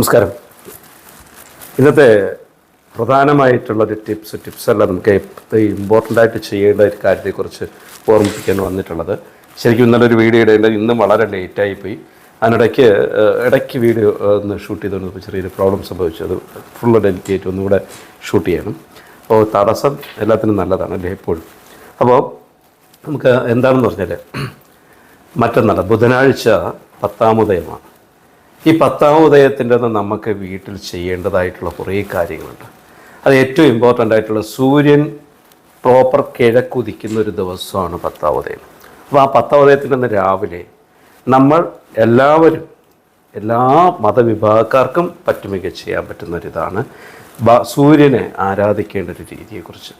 നമസ്കാരം. ഇന്നത്തെ പ്രധാനമായിട്ടുള്ളൊരു tips tips അല്ല നമുക്ക് ഇമ്പോർട്ടന്റ് ആയിട്ട് ചെയ്യേണ്ട ഒരു കാര്യത്തെക്കുറിച്ച് ഓർമ്മിപ്പിക്കാൻ വന്നിട്ടുള്ളത്. ശരിക്കും ഇന്നലെ ഒരു വീഡിയോ ഇടേണ്ടത് ഇന്നും വളരെ ലേറ്റായി പോയി. അതിനിടയ്ക്ക് ഇടയ്ക്ക് വീഡിയോ ഒന്ന് ഷൂട്ട് ചെയ്തുകൊണ്ട് ചെറിയൊരു പ്രോബ്ലം സംഭവിച്ചു. അത് ഫുള്ള് ഡെലിക്കേറ്റ് ഒന്നുകൂടെ ഷൂട്ട് ചെയ്യണം. അപ്പോൾ തടസ്സം എല്ലാത്തിനും നല്ലതാണ് അല്ലേ എപ്പോഴും അപ്പോൾ നമുക്ക് എന്താണെന്ന് പറഞ്ഞാൽ മറ്റന്നാൾ ബുധനാഴ്ച പത്താമുദയമാണ് ഈ പത്താം ഉദയത്തിന്റെ അന്ന് നമുക്ക് വീട്ടിൽ ചെയ്യേണ്ടതായിട്ടുള്ള കുറേ കാര്യങ്ങളുണ്ട്. അത് ഏറ്റവും ഇമ്പോർട്ടന്റ് ആയിട്ടുള്ള സൂര്യൻ പ്രോപ്പർ കിഴക്കുതിക്കുന്ന ഒരു ദിവസമാണ് പത്താം ഉദയം. അപ്പോൾ ആ പത്താം ഉദയത്തിന്റെ രാവിലെ നമ്മൾ എല്ലാവരും എല്ലാ മതവിഭാഗക്കാർക്കും പറ്റുമെങ്കിൽ ചെയ്യാൻ പറ്റുന്ന ഒരിതാണ് സൂര്യനെ ആരാധിക്കേണ്ട ഒരു രീതിയെക്കുറിച്ച്.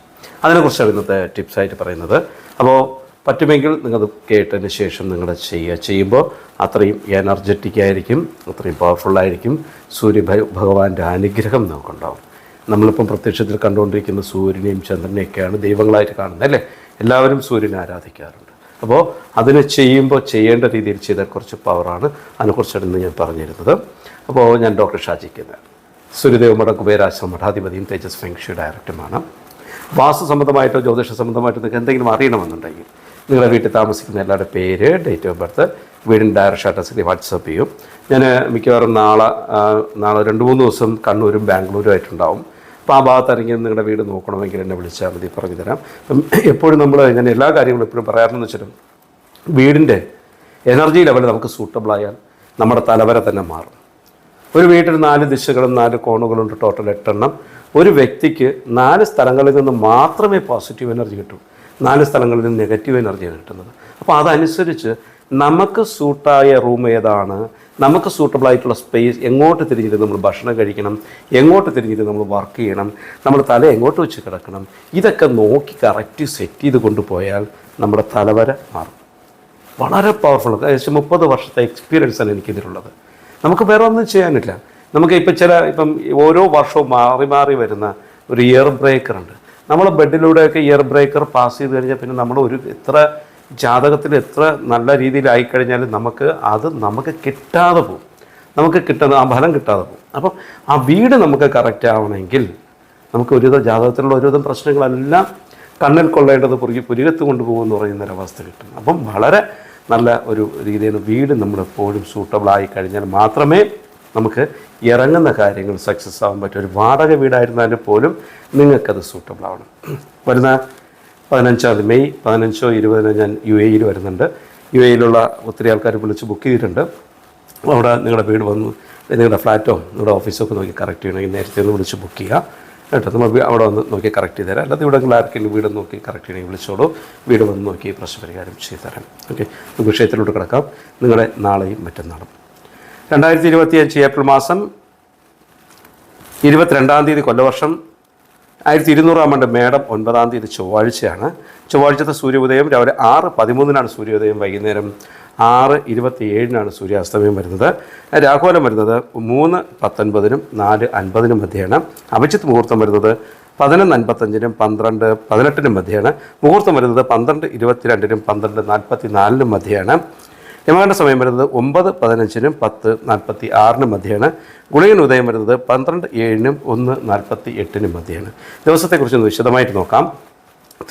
അതിനെക്കുറിച്ചാണ് ഇന്നത്തെ ടിപ്സായിട്ട് പറയുന്നത്. അപ്പോൾ പറ്റുമെങ്കിൽ നിങ്ങൾ കേട്ടതിന് ശേഷം നിങ്ങൾ ചെയ്യുക. ചെയ്യുമ്പോൾ അത്രയും എനർജറ്റിക് ആയിരിക്കും അത്രയും പവർഫുള്ളായിരിക്കും. സൂര്യ ഭഗവാന്റെ അനുഗ്രഹം നമുക്കുണ്ടാവും. നമ്മളിപ്പം പ്രത്യക്ഷത്തിൽ കണ്ടുകൊണ്ടിരിക്കുന്ന സൂര്യനെയും ചന്ദ്രനെയൊക്കെയാണ് ദൈവങ്ങളായിട്ട് കാണുന്നത് അല്ലേ? എല്ലാവരും സൂര്യനെ ആരാധിക്കാറുണ്ട്. അപ്പോൾ അതിന് ചെയ്യുമ്പോൾ ചെയ്യേണ്ട രീതിയിൽ ചെയ്ത കുറച്ച് പവറാണ്. അതിനെക്കുറിച്ചാണ് ഇന്ന് ഞാൻ പറഞ്ഞിരുന്നത്. അപ്പോൾ ഞാൻ ഡോക്ടർ ഷാജിക്കുന്നത് സൂര്യദേവ മഠം കുബേരാശ്രമ മഠാധിപതിയും തേജസ് ഫെങ്ഷി ഡയറക്ടറുമാണ്. വാസ്തു സംബന്ധമായിട്ടോ ജ്യോതിഷ സംബന്ധമായിട്ടോ നിങ്ങൾക്ക് എന്തെങ്കിലും അറിയണമെന്നുണ്ടെങ്കിൽ നിങ്ങളുടെ വീട്ടിൽ താമസിക്കുന്ന എല്ലാവരുടെ പേര് ഡേറ്റ് ഓഫ് ബർത്ത് വീടിന്റെ ഡയറക്ഷൻ അഡ്രസ്സിൽ വാട്സപ്പ് ചെയ്യും. ഞാൻ മിക്കവാറും നാളെ നാളെ രണ്ട് മൂന്ന് ദിവസം കണ്ണൂരും ബാംഗ്ലൂരും ആയിട്ടുണ്ടാവും. അപ്പോൾ ആ ഭാഗത്തായിരിക്കും നിങ്ങളുടെ വീട് നോക്കണമെങ്കിൽ എന്നെ വിളിച്ചാൽ മതി പറഞ്ഞു തരാം. അപ്പം എപ്പോഴും നമ്മൾ ഞാൻ എല്ലാ കാര്യങ്ങളും എപ്പോഴും പറയാറെന്ന് വെച്ചാലും വീടിന്റെ എനർജി ലെവൽ നമുക്ക് സൂട്ടബിളായാൽ നമ്മുടെ തലവര തന്നെ മാറും. ഒരു വീട്ടിൽ നാല് ദിശകളും നാല് കോണുകളുണ്ട് ടോട്ടൽ എട്ടെണ്ണം. ഒരു വ്യക്തിക്ക് നാല് സ്ഥലങ്ങളിൽ നിന്ന് മാത്രമേ പോസിറ്റീവ് എനർജി കിട്ടൂ. നാല് സ്ഥലങ്ങളിൽ നിന്ന് നെഗറ്റീവ് എനർജിയാണ് കിട്ടുന്നത്. അപ്പോൾ അതനുസരിച്ച് നമുക്ക് സൂട്ടായ റൂം ഏതാണ്? നമുക്ക് സൂട്ടബിൾ ആയിട്ടുള്ള സ്പേസ് എങ്ങോട്ട് തിരിഞ്ഞിട്ട് നമ്മൾ ഭക്ഷണം കഴിക്കണം? എങ്ങോട്ട് തിരിഞ്ഞിട്ട് നമ്മൾ വർക്ക് ചെയ്യണം? നമ്മൾ തല എങ്ങോട്ട് വെച്ച് കിടക്കണം? ഇതൊക്കെ നോക്കി കറക്റ്റ് സെറ്റ് ചെയ്ത് കൊണ്ടുപോയാൽ നമ്മുടെ തലവര മാറും. വളരെ പവർഫുൾ ഏകദേശം മുപ്പത് വർഷത്തെ എക്സ്പീരിയൻസാണ് എനിക്കിതിലുള്ളത് നമുക്ക് വേറെ ഒന്നും ചെയ്യാനില്ല. നമുക്ക് ഇപ്പം ചില ഇപ്പം ഓരോ വർഷവും മാറി മാറി വരുന്ന ഒരു ഇയർ ബ്രേക്കർ ഉണ്ട്. നമ്മൾ ബെഡിലൂടെയൊക്കെ ഇയർ ബ്രേക്കർ പാസ് ചെയ്ത് കഴിഞ്ഞാൽ പിന്നെ നമ്മൾ ഒരു എത്ര ജാതകത്തിൽ എത്ര നല്ല രീതിയിലായി കഴിഞ്ഞാൽ നമുക്ക് അത് നമുക്ക് കിട്ടാതെ പോകും. നമുക്ക് കിട്ടുന്ന ആ ഫലം കിട്ടാതെ പോകും. അപ്പം ആ വീട് നമുക്ക് കറക്റ്റ് ആവണമെങ്കിൽ നമുക്ക് ഒരുവിധം ജാതകത്തിലുള്ള ഒരുവിധം പ്രശ്നങ്ങളെല്ലാം കണ്ണിൽ കൊള്ളേണ്ടത് പുറകെ പുരികത്ത് കൊണ്ടുപോകുമെന്ന് പറയുന്ന ഒരവസ്ഥ കിട്ടും. അപ്പം വളരെ നല്ല ഒരു രീതിയിൽ വീട് നമ്മളെപ്പോഴും സൂട്ടബിൾ ആയി കഴിഞ്ഞാൽ മാത്രമേ നമുക്ക് ഇറങ്ങുന്ന കാര്യങ്ങൾ സക്സസ് ആവാൻ പറ്റും ഒരു വാടക വീടായിരുന്നാലും പോലും നിങ്ങൾക്കത് സൂട്ടബിൾ ആവണം. വരുന്ന പതിനഞ്ചാം തീയതി മെയ് പതിനഞ്ചോ ഇരുപതിനോ ഞാൻ യു എയിൽ വരുന്നുണ്ട്. യു എയിലുള്ള ഒത്തിരി ആൾക്കാർ വിളിച്ച് ബുക്ക് ചെയ്തിട്ടുണ്ട്. അവിടെ നിങ്ങളുടെ വീട് വന്ന് നിങ്ങളുടെ ഫ്ലാറ്റോ നിങ്ങളുടെ ഓഫീസോ ഒക്കെ നോക്കി കറക്റ്റ് ചെയ്യണമെങ്കിൽ നേരത്തെ ഒന്ന് വിളിച്ച് ബുക്ക് ചെയ്യുക കേട്ടോ നമ്മൾ അവിടെ വന്ന് നോക്കി കറക്റ്റ് ചെയ്ത് തരാം. അല്ലാതെ ഇവിടെ ആർക്കെങ്കിലും വീട് നോക്കി കറക്റ്റ് ചെയ്യണമെങ്കിൽ വിളിച്ചോളൂ. വീട് വന്ന് നോക്കി പ്രശ്നപരിഹാരം ചെയ്തു തരാം. ഓക്കെ നമുക്ക് വിഷയത്തിലോട്ട് കിടക്കാം. നിങ്ങളെ നാളെയും മറ്റന്നാളും. രണ്ടായിരത്തി ഇരുപത്തി അഞ്ച് ഏപ്രിൽ മാസം ഇരുപത്തിരണ്ടാം തീയതി കൊല്ലവർഷം ആയിരത്തി ഇരുന്നൂറാം ആണ്ട് മേടം ഒൻപതാം തീയതി ചൊവ്വാഴ്ചയാണ്. ചൊവ്വാഴ്ചത്തെ സൂര്യോദയം രാവിലെ ആറ് പതിമൂന്നിനാണ് സൂര്യോദയം വൈകുന്നേരം ആറ് ഇരുപത്തി ഏഴിനാണ് സൂര്യാസ്തമയം വരുന്നത്. രാഘോലം വരുന്നത് മൂന്ന് പത്തൊൻപതിനും നാല് അൻപതിനും മധ്യയാണ്. അഭിജിത്ത് മുഹൂർത്തം വരുന്നത് പതിനൊന്ന് അൻപത്തഞ്ചിനും പന്ത്രണ്ട് പതിനെട്ടിനും മധ്യയാണ്. മുഹൂർത്തം വരുന്നത് പന്ത്രണ്ട് ഇരുപത്തിരണ്ടിനും പന്ത്രണ്ട് നാൽപ്പത്തി നാലിനും മധ്യയാണ്. യമകണ്ഠ സമയം വരുന്നത് ഒമ്പത് പതിനഞ്ചിനും പത്ത് നാൽപ്പത്തി ആറിനും മധ്യയാണ് ഗുളികൻ ഉദയം വരുന്നത് പന്ത്രണ്ട് ഏഴിനും ഒന്ന് നാൽപ്പത്തി എട്ടിനും മധ്യയാണ് ദിവസത്തെക്കുറിച്ചൊന്ന് വിശദമായിട്ട് നോക്കാം.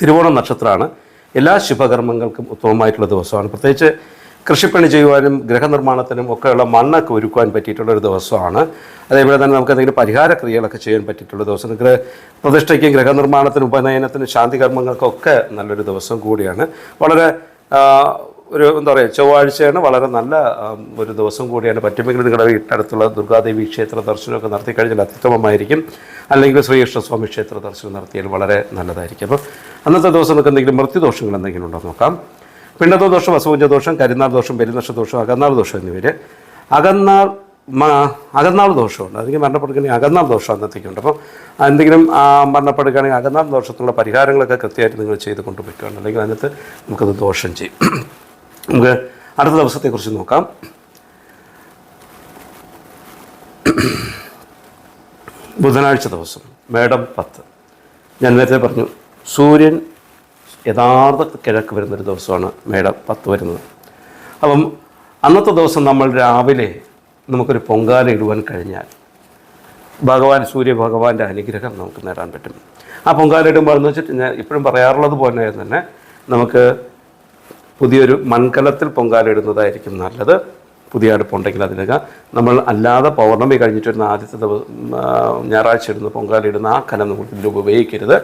തിരുവോണം നക്ഷത്രമാണ്. എല്ലാ ശുഭകർമ്മങ്ങൾക്കും ഉത്തമമായിട്ടുള്ള ദിവസമാണ്. പ്രത്യേകിച്ച് കൃഷിപ്പണി ചെയ്യുവാനും ഗൃഹനിർമ്മാണത്തിനും ഒക്കെയുള്ള മണ്ണൊക്കെ ഒരുക്കുവാൻ പറ്റിയിട്ടുള്ള ഒരു ദിവസമാണ്. അതേപോലെ തന്നെ നമുക്ക് എന്തെങ്കിലും പരിഹാര ക്രിയകളൊക്കെ ചെയ്യാൻ പറ്റിയിട്ടുള്ള ദിവസം ഗൃഹ പ്രതിഷ്ഠയ്ക്കും ഗൃഹനിർമ്മാണത്തിനും ഉപനയനത്തിനും ശാന്തി കർമ്മങ്ങൾക്കൊക്കെ നല്ലൊരു ദിവസം കൂടിയാണ്. വളരെ ഒരു എന്താ പറയുക ചൊവ്വാഴ്ചയാണ് വളരെ നല്ല ഒരു ദിവസം കൂടിയാണ് പറ്റുമെങ്കിൽ നിങ്ങളുടെ വീട്ടിനടുത്തുള്ള ദുർഗാദേവി ക്ഷേത്ര ദർശനമൊക്കെ നടത്തി കഴിഞ്ഞാൽ അത്യുത്തമമായിരിക്കും. അല്ലെങ്കിൽ ശ്രീകൃഷ്ണസ്വാമി ക്ഷേത്ര ദർശനം നടത്തിയാൽ വളരെ നല്ലതായിരിക്കും. അപ്പോൾ അന്നത്തെ ദിവസം നമുക്ക് എന്തെങ്കിലും മൃത്യുദോഷങ്ങൾ എന്തെങ്കിലും ഉണ്ടോ നോക്കാം. പിണ്ടതോ ദോഷം അസൂജ ദോഷം കരിനാൾ ദോഷം പെരുന്നക്ഷ ദോഷം അകന്നാൾ ദോഷം എന്നിവര് അകന്നാൾ അകന്നാൾ ദോഷമുണ്ട്. അല്ലെങ്കിൽ മരണപ്പെടുകയാണെങ്കിൽ അകന്നാൾ ദോഷം അന്നത്തേക്കുണ്ട്. അപ്പോൾ എന്തെങ്കിലും മരണപ്പെടുകയാണെങ്കിൽ അകന്നാൾ ദോഷത്തിനുള്ള പരിഹാരങ്ങളൊക്കെ കൃത്യമായിട്ട് നിങ്ങൾ ചെയ്ത് കൊണ്ടുപോയിക്കുകയാണ്. അല്ലെങ്കിൽ അതിനകത്ത് നമുക്കത് ദോഷം ചെയ്യും. നമുക്ക് അടുത്ത ദിവസത്തെക്കുറിച്ച് നോക്കാം. ബുധനാഴ്ച ദിവസം മേടം പത്ത്. ഞാൻ നേരത്തെ പറഞ്ഞു സൂര്യൻ യഥാർത്ഥ കിഴക്ക് വരുന്നൊരു ദിവസമാണ് മേടം പത്ത് വരുന്നത്. അപ്പം അന്നത്തെ ദിവസം നമ്മൾ രാവിലെ നമുക്കൊരു പൊങ്കാല ഇടുവാൻ കഴിഞ്ഞാൽ ഭഗവാൻ സൂര്യ ഭഗവാന്റെ അനുഗ്രഹം നമുക്ക് നേടാൻ പറ്റും. ആ പൊങ്കാല ഇടുമ്പോൾ എന്ന് വെച്ചിട്ട് ഞാൻ ഇപ്പോഴും പറയാറുള്ളത് പോലെ തന്നെ നമുക്ക് പുതിയൊരു മൺകലത്തിൽ പൊങ്കാലയിടുന്നതായിരിക്കും നല്ലത്. പുതിയ അടുപ്പുണ്ടെങ്കിൽ അതിനക നമ്മൾ അല്ലാതെ പൗർണമി കഴിഞ്ഞിട്ട് വരുന്ന ആദ്യത്തെ ദിവസം ഞായറാഴ്ച ഇടുന്ന പൊങ്കാലയിടുന്ന ആ കലം നമ്മൾ ഇതിൽ ഉപയോഗിക്കരുത്.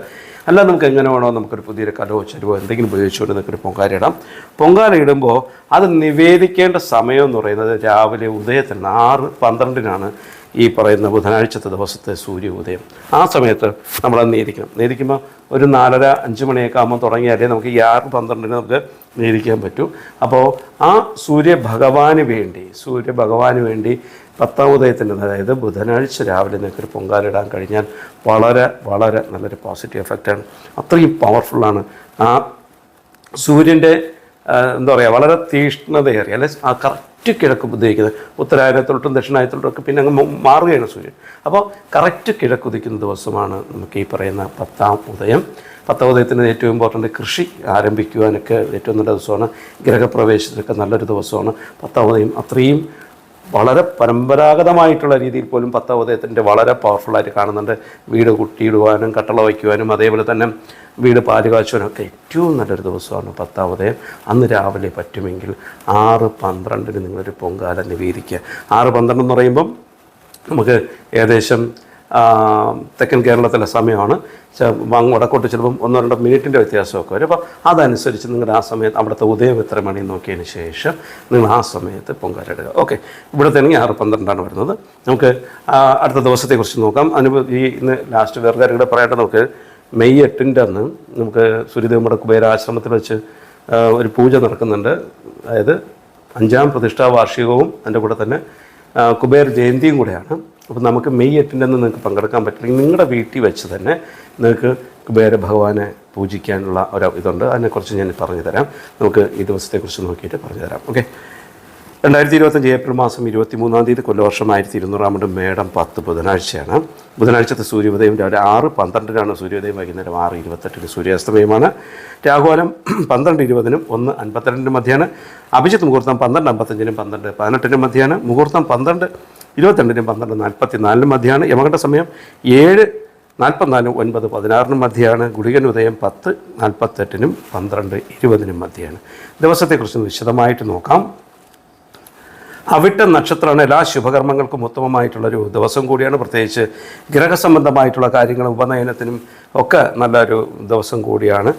അല്ല നമുക്ക് എങ്ങനെ വേണോ നമുക്കൊരു പുതിയൊരു കലോ ചരുവോ എന്തെങ്കിലും ഉപയോഗിച്ചുകൊണ്ട് നമുക്കൊരു പൊങ്കാല ഇടാം പൊങ്കാല ഇടുമ്പോൾ അത് നിവേദിക്കേണ്ട സമയം എന്ന് പറയുന്നത് രാവിലെ ഉദയത്തിന് ആറ് പന്ത്രണ്ടിനാണ്. ഈ പറയുന്ന ബുധനാഴ്ചത്തെ ദിവസത്തെ സൂര്യ ഉദയം ആ സമയത്ത് നമ്മളത് നേരിക്കണം. നേരിക്കുമ്പോൾ ഒരു നാലര അഞ്ച് മണിയൊക്കെ ആകുമ്പോൾ തുടങ്ങിയാലേ നമുക്ക് ഈ ആറ് പന്ത്രണ്ടിന് നമുക്ക് നേരിക്കാൻ പറ്റൂ. അപ്പോൾ ആ സൂര്യ ഭഗവാന് വേണ്ടി സൂര്യ ഭഗവാന് വേണ്ടി പത്താം ഉദയത്തിന്റെ അതായത് ബുധനാഴ്ച രാവിലെ നിങ്ങൾക്ക് ഒരു പൊങ്കാലിടാൻ കഴിഞ്ഞാൽ വളരെ വളരെ നല്ലൊരു പോസിറ്റീവ് എഫക്റ്റാണ് അത്രയും പവർഫുള്ളാണ് ആ സൂര്യന്റെ എന്താ പറയുക വളരെ തീഷ്ണതയേറിയ അല്ലെ ആ കറക്റ്റ് കിഴക്ക് ഉദിക്കുന്നത് ഉത്തരായനത്തോട്ടും ദക്ഷിണായത്തോട്ടും ഒക്കെ പിന്നെ അങ്ങ് മാറുകയാണ് സൂര്യൻ അപ്പോൾ കറക്റ്റ് കിഴക്ക് ഉദിക്കുന്ന ദിവസമാണ് നമുക്ക് ഈ പറയുന്ന പത്താം ഉദയം. പത്താം ഉദയത്തിന് ഏറ്റവും ഇമ്പോർട്ടന്റ് കൃഷി ആരംഭിക്കുവാനൊക്കെ ഏറ്റവും നല്ല ദിവസമാണ്. ഗ്രഹപ്രവേശത്തിനൊക്കെ നല്ലൊരു ദിവസമാണ്. പത്താം ഉദയം അത്രയും വളരെ പരമ്പരാഗതമായിട്ടുള്ള രീതിയിൽ പോലും പത്താവതയത്തിന്റെ വളരെ പവർഫുള്ളായിട്ട് കാണുന്നുണ്ട്. വീട് കുട്ടിയിടുവാനും കട്ടള വയ്ക്കുവാനും അതേപോലെ തന്നെ വീട് പാൽ കാച്ചുവാനും ഒക്കെ ഏറ്റവും നല്ലൊരു ദിവസമാണ് പത്താവതയം. അന്ന് രാവിലെ പറ്റുമെങ്കിൽ ആറ് പന്ത്രണ്ടിന് നിങ്ങളൊരു പൊങ്കാല നിവേദിക്കുക. ആറ് പന്ത്രണ്ട് എന്ന് പറയുമ്പം നമുക്ക് ഏകദേശം തെക്കൻ കേരളത്തിലെ സമയമാണ്. അങ്ങ് വടക്കോട്ട് ചിലപ്പം ഒന്നോ രണ്ടോ മിനിറ്റിന്റെ വ്യത്യാസമൊക്കെ വരും. അപ്പോൾ അതനുസരിച്ച് നിങ്ങൾ ആ സമയത്ത് അവിടുത്തെ ഉദയം എത്ര മണി നോക്കിയതിന് ശേഷം നിങ്ങൾ ആ സമയത്ത് പൊങ്കാലിടുക ഓക്കെ. ഇവിടുത്തെ ആണെങ്കിൽ ആറ് പന്ത്രണ്ടാണ് വരുന്നത്. നമുക്ക് അടുത്ത ദിവസത്തെക്കുറിച്ച് നോക്കാം. അതിന് ഈ ഇന്ന് ലാസ്റ്റ് കൂടെ പറയട്ടെ നമുക്ക് മെയ് എട്ടിന്റെ അന്ന് നമുക്ക് സൂര്യദേവയുടെ കുബേരാശ്രമത്തിൽ വെച്ച് ഒരു പൂജ നടക്കുന്നുണ്ട്. അതായത് അഞ്ചാം പ്രതിഷ്ഠാ വാർഷികവും അതിന്റെ കൂടെ തന്നെ കുബേർ ജയന്തിയും കൂടെയാണ്. അപ്പോൾ നമുക്ക് മെയ് എട്ടിന്റെ അന്ന് നിങ്ങൾക്ക് പങ്കെടുക്കാൻ പറ്റില്ലെങ്കിൽ നിങ്ങളുടെ വീട്ടിൽ വെച്ച് തന്നെ നിങ്ങൾക്ക് കുബേര ഭഗവാനെ പൂജിക്കാനുള്ള ഒരു ഇതുണ്ട്. അതിനെക്കുറിച്ച് ഞാൻ പറഞ്ഞു തരാം നമുക്ക് ഈ ദിവസത്തെക്കുറിച്ച് നോക്കിയിട്ട് പറഞ്ഞു തരാം ഓക്കെ രണ്ടായിരത്തി ഇരുപത്തഞ്ച് ഏപ്രിൽ മാസം ഇരുപത്തി മൂന്നാം തീയതി കൊല്ലവർഷം ആയിരത്തി ഇരുന്നൂറാമത് മേടം പത്ത് ബുധനാഴ്ചയാണ്. ബുധനാഴ്ചത്തെ സൂര്യോദയം രാവിലെ ആറ് പന്ത്രണ്ടിനാണ്. സൂര്യോദയം വൈകുന്നേരം ആറ് ഇരുപത്തെട്ടിന് സൂര്യാസ്തമയമാണ്. രാഘുവാനം പന്ത്രണ്ട് ഇരുപതിനും ഒന്ന് അൻപത്തിരണ്ടിനും മധ്യാണ്. അഭിജിത്ത് മുഹൂർത്തം പന്ത്രണ്ട് അമ്പത്തഞ്ചിനും പന്ത്രണ്ട് പതിനെട്ടിനും മധ്യാണ്. മുഹൂർത്തം പന്ത്രണ്ട് ഇരുപത്തിരണ്ടിനും പന്ത്രണ്ട് നാൽപ്പത്തി നാലിനും മധ്യമാണ് യമകണ്ഠ സമയം ഏഴ് നാൽപ്പത്തിനാലും ഒൻപത് പതിനാറിനും മധ്യയാണ് ഗുളികൻ ഉദയം പത്ത് നാൽപ്പത്തെട്ടിനും പന്ത്രണ്ട് ഇരുപതിനും മധ്യയാണ് ദിവസത്തെക്കുറിച്ച് വിശദമായിട്ട് നോക്കാം. അവിട്ട നക്ഷത്രമാണ് എല്ലാ ശുഭകർമ്മങ്ങൾക്കും ഉത്തമമായിട്ടുള്ളൊരു ദിവസം കൂടിയാണ്. പ്രത്യേകിച്ച് ഗ്രഹസംബന്ധമായിട്ടുള്ള കാര്യങ്ങൾ ഉപനയനത്തിനും ഒക്കെ നല്ലൊരു ദിവസം കൂടിയാണ്.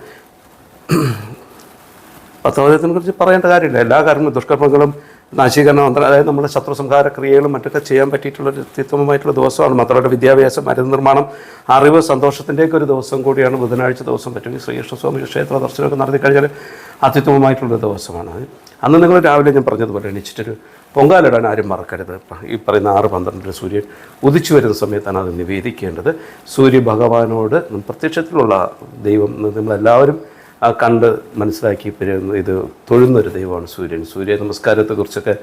പത്തോദയത്തിനെ കുറിച്ച് പറയേണ്ട കാര്യമില്ല. എല്ലാ കാര്യങ്ങളും ദുഷ്കർമ്മങ്ങളും നാശീകരണം അതായത് നമ്മുടെ ശത്രു സംഹാര ക്രിയകളും മറ്റൊക്കെ ചെയ്യാൻ പറ്റിയിട്ടുള്ള ഒരു അത്യുത്തമമായിട്ടുള്ള ദിവസമാണ്. മാത്രമല്ല വിദ്യാഭ്യാസം മരുന്ന് നിർമ്മാണം അറിവ് സന്തോഷത്തിന്റെയൊക്കെ ഒരു ദിവസം കൂടിയാണ് ബുധനാഴ്ച ദിവസം പറ്റുമെങ്കിൽ ശ്രീകൃഷ്ണസ്വാമി ക്ഷേത്ര ദർശനമൊക്കെ നടത്തി കഴിഞ്ഞാൽ അത്യുത്തമമായിട്ടുള്ള ദിവസമാണ്. അന്ന് നിങ്ങൾ രാവിലെ ഞാൻ പറഞ്ഞതുപോലെ എണീച്ചിട്ടൊരു പൊങ്കാലിടാൻ ആരും മറക്കരുത്. ഈ പറയുന്ന ആറ് പന്ത്രണ്ടിന് സൂര്യൻ ഉദിച്ചു വരുന്ന സമയത്താണ് അത് നിവേദിക്കേണ്ടത്. സൂര്യ ഭഗവാനോട് പ്രത്യക്ഷത്തിലുള്ള ദൈവം നമ്മളെല്ലാവരും ആ കണ്ട് മനസ്സിലാക്കി ഇത് തൊഴുന്നൊരു ദൈവമാണ് സൂര്യൻ. സൂര്യ നമസ്കാരത്തെക്കുറിച്ചൊക്കെ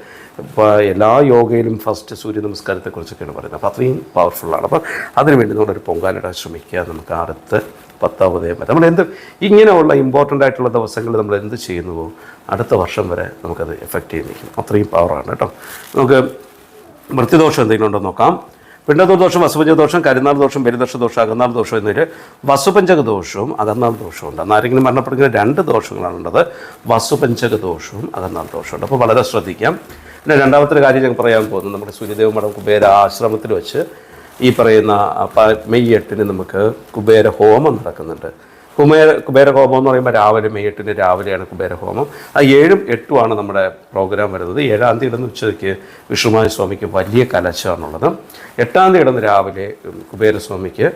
ഇപ്പോൾ എല്ലാ യോഗയിലും ഫസ്റ്റ് സൂര്യ നമസ്കാരത്തെക്കുറിച്ചൊക്കെയാണ് പറയുന്നത്. അപ്പോൾ അത്രയും പവർഫുള്ളാണ് അപ്പോൾ അതിനുവേണ്ടി നമ്മളൊരു പൊങ്കാലിടാൻ ശ്രമിക്കുക നമുക്ക് അടുത്ത് പത്താമതേം വരെ നമ്മൾ എന്ത് ഇങ്ങനെയുള്ള ഇമ്പോർട്ടന്റ് ആയിട്ടുള്ള ദിവസങ്ങളിൽ നമ്മൾ എന്ത് ചെയ്യുന്നുവോ അടുത്ത വർഷം വരെ നമുക്കത് എഫക്റ്റ് ചെയ്യുന്നിരിക്കും അത്രയും പവറാണ് കേട്ടോ. നമുക്ക് മൃത്യുദോഷം എന്തെങ്കിലും ഉണ്ടോ നോക്കാം. പിണ്ടതൂർ ദോഷം വസുപഞ്ച ദോഷം കരുനാൾ ദോഷം ബലിദോഷ ദോഷം അകന്നാൾ ദോഷം എന്നൊരു വസുപഞ്ചക ദോഷവും അകന്നാൾ ദോഷവും ഉണ്ട്. അന്ന് ആരെങ്കിലും മരണപ്പെടുന്ന രണ്ട് ദോഷങ്ങളാണുള്ളത് വസുപഞ്ചക ദോഷവും അകന്നാൾ ഉണ്ട്. അപ്പോൾ വളരെ ശ്രദ്ധിക്കാം. പിന്നെ രണ്ടാമത്തെ കാര്യം ഞാൻ പറയാൻ പോകുന്നത് നമ്മുടെ സൂര്യദേവ മഠം കുബേര ആശ്രമത്തിൽ വെച്ച് ഈ പറയുന്ന മെയ് എട്ടിന് നമുക്ക് കുബേര ഹോമം നടക്കുന്നുണ്ട്. കുബേര കുബേരഹോമം എന്ന് പറയുമ്പോൾ രാവിലെ മെയ് എട്ടിന് രാവിലെയാണ് കുബേരഹോമം. ആ ഏഴും എട്ടുമാണ് നമ്മുടെ പ്രോഗ്രാം വരുന്നത്. ഏഴാം തീയതി ഇടുന്ന ഉച്ചയ്ക്ക് വിഷ്ണുമായ സ്വാമിക്ക് വലിയ കലശമാണുള്ളത് എട്ടാം തീയതി ഇടുന്ന രാവിലെ കുബേരസ്വാമിക്ക്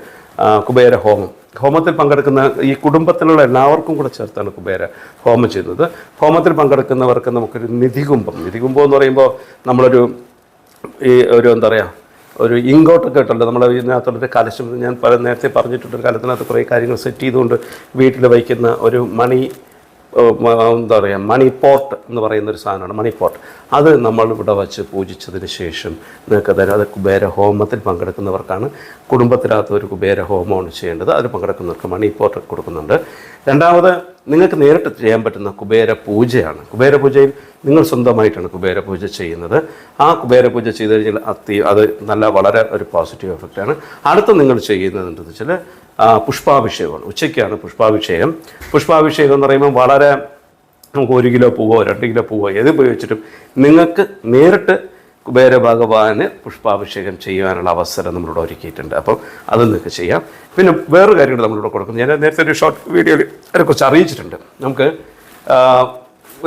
കുബേര ഹോമം ഹോമത്തിൽ പങ്കെടുക്കുന്ന ഈ കുടുംബത്തിലുള്ള എല്ലാവർക്കും കൂടെ ചേർത്താണ് കുബേര ഹോമം ചെയ്യുന്നത്. ഹോമത്തിൽ പങ്കെടുക്കുന്നവർക്ക് നമുക്കൊരു നിധികുംഭം. നിധികുംഭം എന്ന് പറയുമ്പോൾ നമ്മളൊരു ഈ ഒരു എന്താ പറയുക ഒരു ഇങ്കോട്ടൊക്കെ ഇട്ടുണ്ട് നമ്മൾ ഇതിനകത്തുള്ളൊരു കലശം ഞാൻ പല നേരത്തെ പറഞ്ഞിട്ടുണ്ട്. കാലത്തിനകത്ത് കുറേ കാര്യങ്ങൾ സെറ്റ് ചെയ്തുകൊണ്ട് വീട്ടിൽ വയ്ക്കുന്ന ഒരു മണി എന്താ പറയുക മണി പോട്ട് എന്ന് പറയുന്ന ഒരു സാധനമാണ് മണി പോട്ട് അത് നമ്മൾ ഇവിടെ വച്ച് പൂജിച്ചതിന് ശേഷം നിങ്ങൾക്ക് തരാം. അത് കുബേര ഹോമത്തിൽ പങ്കെടുക്കുന്നവർക്കാണ്. കുടുംബത്തിനകത്ത് ഒരു കുബേര ഹോമമാണ് ചെയ്യേണ്ടത്. അതിൽ പങ്കെടുക്കുന്നവർക്ക് മണി പോട്ട് കൊടുക്കുന്നുണ്ട്. രണ്ടാമത് നിങ്ങൾക്ക് നേരിട്ട് ചെയ്യാൻ പറ്റുന്ന കുബേര പൂജയാണ്. കുബേര പൂജയിൽ നിങ്ങൾ സ്വന്തമായിട്ടാണ് കുബേര പൂജ ചെയ്യുന്നത്. ആ കുബേര പൂജ ചെയ്ത് കഴിഞ്ഞാൽ അത് നല്ല വളരെ ഒരു പോസിറ്റീവ് എഫക്റ്റാണ് അടുത്ത നിങ്ങൾ ചെയ്യുന്നത് എന്താണെന്ന് വെച്ചാൽ പുഷ്പാഭിഷേകമാണ്. ഉച്ചയ്ക്കാണ് പുഷ്പാഭിഷേകം. പുഷ്പാഭിഷേകം എന്ന് പറയുമ്പോൾ വളരെ നമുക്ക് ഒരു കിലോ പൂവോ രണ്ട് കിലോ പൂവോ ഏത് ഉപയോഗിച്ചിട്ടും നിങ്ങൾക്ക് നേരിട്ട് കുബേര ഭഗവാന് പുഷ്പാഭിഷേകം ചെയ്യാനുള്ള അവസരം നമ്മളിവിടെ ഒരുക്കിയിട്ടുണ്ട്. അപ്പം അത് നിങ്ങൾക്ക് ചെയ്യാം. പിന്നെ വേറൊരു കാര്യങ്ങൾ നമ്മളിവിടെ കൊടുക്കുന്നു ഞാൻ നേരത്തെ ഒരു ഷോർട്ട് വീഡിയോയിൽ അതിനെക്കുറിച്ച് അറിയിച്ചിട്ടുണ്ട്. നമുക്ക്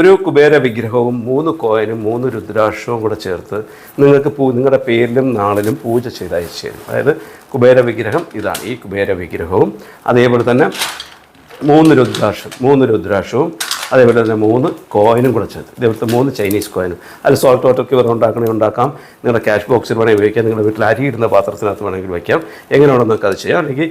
ഒരു കുബേര വിഗ്രഹവും മൂന്ന് കോയനും മൂന്ന് രുദ്രാക്ഷവും കൂടെ ചേർത്ത് നിങ്ങൾക്ക് പൂ നിങ്ങളുടെ പേരിലും നാളിലും പൂജ ചെയ്ത് അയച്ചു തരും അതായത് കുബേര വിഗ്രഹം ഇതാണ്. ഈ കുബേര വിഗ്രഹവും അതേപോലെ തന്നെ മൂന്ന് രുദ്രാക്ഷം മൂന്ന് രുദ്രാക്ഷവും അതേപോലെ തന്നെ മൂന്ന് കോയിനും കൂടെ ചേർത്ത്. ഇതേപോലത്തെ മൂന്ന് ചൈനീസ് കോയിനും. അതിൽ സോൾട്ട് വാട്ടർ ക്യൂർ ഉണ്ടാക്കണേ ഉണ്ടാക്കാം. നിങ്ങളുടെ ക്യാഷ് ബോക്സിൽ വേണമെങ്കിൽ ഉപയോഗിക്കാം. നിങ്ങളുടെ വീട്ടിൽ അരിയിടുന്ന പാത്രത്തിനകത്ത് വേണമെങ്കിൽ വയ്ക്കാം എങ്ങനെയാണോ നിങ്ങൾക്ക് അത് ചെയ്യാം. അല്ലെങ്കിൽ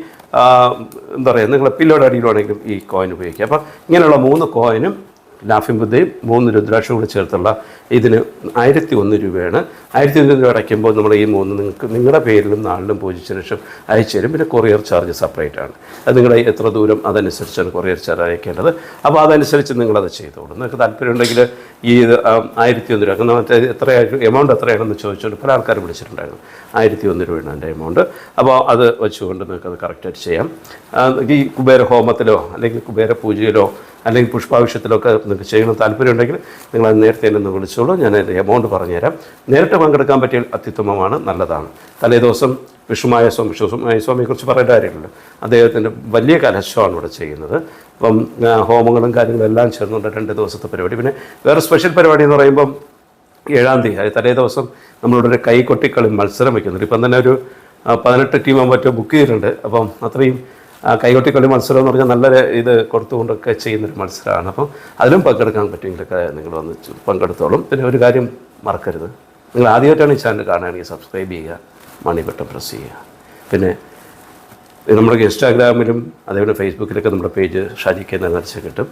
എന്താ പറയുക നിങ്ങളുടെ പില്ലോടെ അടിയിലാണെങ്കിലും ഈ കോയിൻ ഉപയോഗിക്കാം. അപ്പം ഇങ്ങനെയുള്ള മൂന്ന് കോയിനും ലാഫിംഗ് ബുദ്ധയും മൂന്ന് രുദ്രാക്ഷവും കൂടി ചേർത്തുള്ള ഇതിന് ആയിരത്തി ഒന്ന് രൂപയാണ്. ആയിരത്തി ഒന്ന് രൂപ അടയ്ക്കുമ്പോൾ നമ്മൾ ഈ മൂന്ന് നിങ്ങൾക്ക് നിങ്ങളുടെ പേരിലും നാളിലും പൂജിച്ചതിന് ശേഷം അയച്ചു തരും. പിന്നെ കൊറിയർ ചാർജ് സെപ്പറേറ്റ് ആണ്. അത് നിങ്ങളുടെ എത്ര ദൂരം അതനുസരിച്ചാണ് കൊറിയർ ചാർജ് അയക്കേണ്ടത്. അപ്പോൾ അതനുസരിച്ച് നിങ്ങളത് ചെയ്തോളൂ. നിങ്ങൾക്ക് താല്പര്യമുണ്ടെങ്കിൽ ഈ ആയിരത്തി ഒന്ന് രൂപ. എത്ര എമൗണ്ട് എത്രയാണെന്ന് ചോദിച്ചുകൊണ്ട് പല ആൾക്കാർ വിളിച്ചിട്ടുണ്ടായിരുന്നു. ആയിരത്തി ഒന്ന് രൂപയാണ് എന്റെ എമൗണ്ട് അപ്പോൾ അത് വെച്ചുകൊണ്ട് നിങ്ങൾക്ക് അത് കറക്റ്റായിട്ട് ചെയ്യാം. ഈ കുബേര ഹോമത്തിലോ അല്ലെങ്കിൽ കുബേര പൂജയിലോ അല്ലെങ്കിൽ പുഷ്പാവശ്യത്തിലൊക്കെ നിങ്ങൾക്ക് ചെയ്യണം താല്പര്യമുണ്ടെങ്കിൽ നിങ്ങൾ അത് നേരത്തെ എന്നെ വിളിച്ചോളൂ. ഞാൻ അതിന്റെ എമൗണ്ട് പറഞ്ഞുതരാം. നേരിട്ട് പങ്കെടുക്കാൻ പറ്റിയ അത്യുത്തമമാണ് നല്ലതാണ്. തലേ ദിവസം വിഷുമായ സ്വാമി വിഷുമായ സ്വാമിയെക്കുറിച്ച് പറയേണ്ട കാര്യമില്ലല്ലോ അദ്ദേഹത്തിന്റെ വലിയ കലശമാണ് ഇവിടെ ചെയ്യുന്നത്. അപ്പം ഹോമങ്ങളും കാര്യങ്ങളും എല്ലാം ചേർന്നുകൊണ്ട് രണ്ട് ദിവസത്തെ പരിപാടി. പിന്നെ വേറെ സ്പെഷ്യൽ പരിപാടി എന്ന് പറയുമ്പം ഏഴാം തീയതി അതായത് തലേ ദിവസം നമ്മളിവിടെ ഒരു കൈകൊട്ടിക്കളി മത്സരം വയ്ക്കുന്നുണ്ട്. ഇപ്പം തന്നെ ഒരു പതിനെട്ട് ടീം മറ്റോ ബുക്ക് ചെയ്തിട്ടുണ്ട്. അപ്പം അത്രയും കൈകൊട്ടിക്കളി മത്സരം എന്ന് പറഞ്ഞാൽ നല്ല ഇത് കൊടുത്തുകൊണ്ടൊക്കെ ചെയ്യുന്നൊരു മത്സരമാണ്. അപ്പം അതിലും പങ്കെടുക്കാൻ പറ്റുമെങ്കിലൊക്കെ നിങ്ങൾ വന്ന് പങ്കെടുത്തോളും. പിന്നെ ഒരു കാര്യം മറക്കരുത്. നിങ്ങൾ ആദ്യമായിട്ടാണ് ഈ ചാനൽ കാണുകയാണെങ്കിൽ സബ്സ്ക്രൈബ് ചെയ്യുക മണി ബട്ടൺ പ്രസ് ചെയ്യുക. പിന്നെ നമ്മുടെ ഇൻസ്റ്റാഗ്രാമിലും അതേപോലെ ഫേസ്ബുക്കിലൊക്കെ നമ്മുടെ പേജ് ഷാജിക്ക് നിറച്ച് കിട്ടും.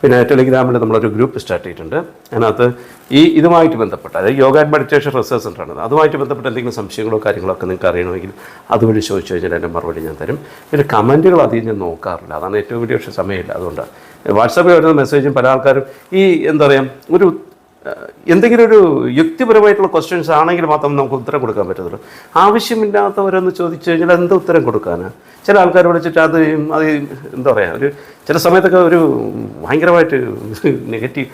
പിന്നെ ടെലിഗ്രാമിൽ നമ്മളൊരു ഗ്രൂപ്പ് സ്റ്റാർട്ട് ചെയ്തിട്ടുണ്ട്. അതിനകത്ത് ഈ ഇതുമായിട്ട് ബന്ധപ്പെട്ട അതായത് യോഗ ആൻഡ് മെഡിറ്റേഷൻ റിസർച്ച് ആണ് അതുമായിട്ട് ബന്ധപ്പെട്ട എന്തെങ്കിലും സംശയങ്ങളോ കാര്യങ്ങളോ ഒക്കെ നിങ്ങൾക്ക് അറിയണമെങ്കിൽ അതുവഴി ചോദിച്ചു കഴിഞ്ഞാൽ എന്റെ മറുപടി ഞാൻ തരും. പിന്നെ കമന്റുകൾ അധികം ഞാൻ നോക്കാറില്ല. അതാണ് ഏറ്റവും വലിയ പക്ഷേ സമയമില്ല. അതുകൊണ്ട് വാട്സാപ്പിൽ വരുന്ന മെസ്സേജും പല ആൾക്കാരും ഈ എന്താ പറയുക ഒരു എന്തെങ്കിലും ഒരു യുക്തിപരമായിട്ടുള്ള ക്വസ്റ്റ്യൻസ് ആണെങ്കിൽ മാത്രം നമുക്ക് ഉത്തരം കൊടുക്കാൻ പറ്റത്തുള്ളൂ. ആവശ്യമില്ലാത്തവരെന്ന് ചോദിച്ചു കഴിഞ്ഞാൽ എന്ത് ഉത്തരം കൊടുക്കാനാണ് ചില ആൾക്കാർ വിളിച്ചിട്ട് അത് അത് എന്താ പറയുക ഒരു ചില സമയത്തൊക്കെ ഒരു ഭയങ്കരമായിട്ട് നെഗറ്റീവ്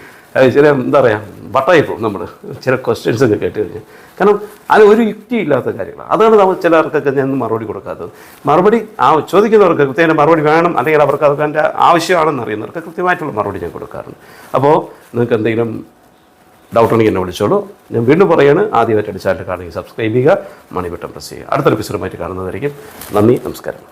ചില എന്താ പറയുക വട്ടായി പോകും നമ്മൾ ചില ക്വസ്റ്റ്യൻസ് ഒക്കെ കേട്ട് കഴിഞ്ഞാൽ. കാരണം അത് ഒരു യുക്തി ഇല്ലാത്ത കാര്യങ്ങളാണ് അതാണ് നമ്മൾ ചിലർക്കൊക്കെ ഞാൻ മറുപടി കൊടുക്കാത്തത്. മറുപടി ആ ചോദിക്കുന്നവർക്ക് കൃത്യമായ മറുപടി വേണം അല്ലെങ്കിൽ അവർക്ക് അതൊക്കെ എന്റെ ആവശ്യമാണെന്ന് അറിയുന്നവർക്ക് കൃത്യമായിട്ടുള്ള മറുപടി ഞാൻ കൊടുക്കാറുണ്ട്. അപ്പോൾ നിങ്ങൾക്ക് എന്തെങ്കിലും ഡൗട്ട് ഉണ്ടെങ്കിൽ എന്നെ വിളിച്ചോളൂ. ഞാൻ വീണ്ടും പറയാണ് ആദ്യമായിട്ട് ചാനൽ കാണുകയും സബ്സ്ക്രൈബ് ചെയ്യുക മണി ബട്ടൺ പ്രസ് ചെയ്യുക. അടുത്തൊരു എപ്പിസോഡുമായിട്ട് കാണുന്നതായിരിക്കും നന്ദി നമസ്കാരം.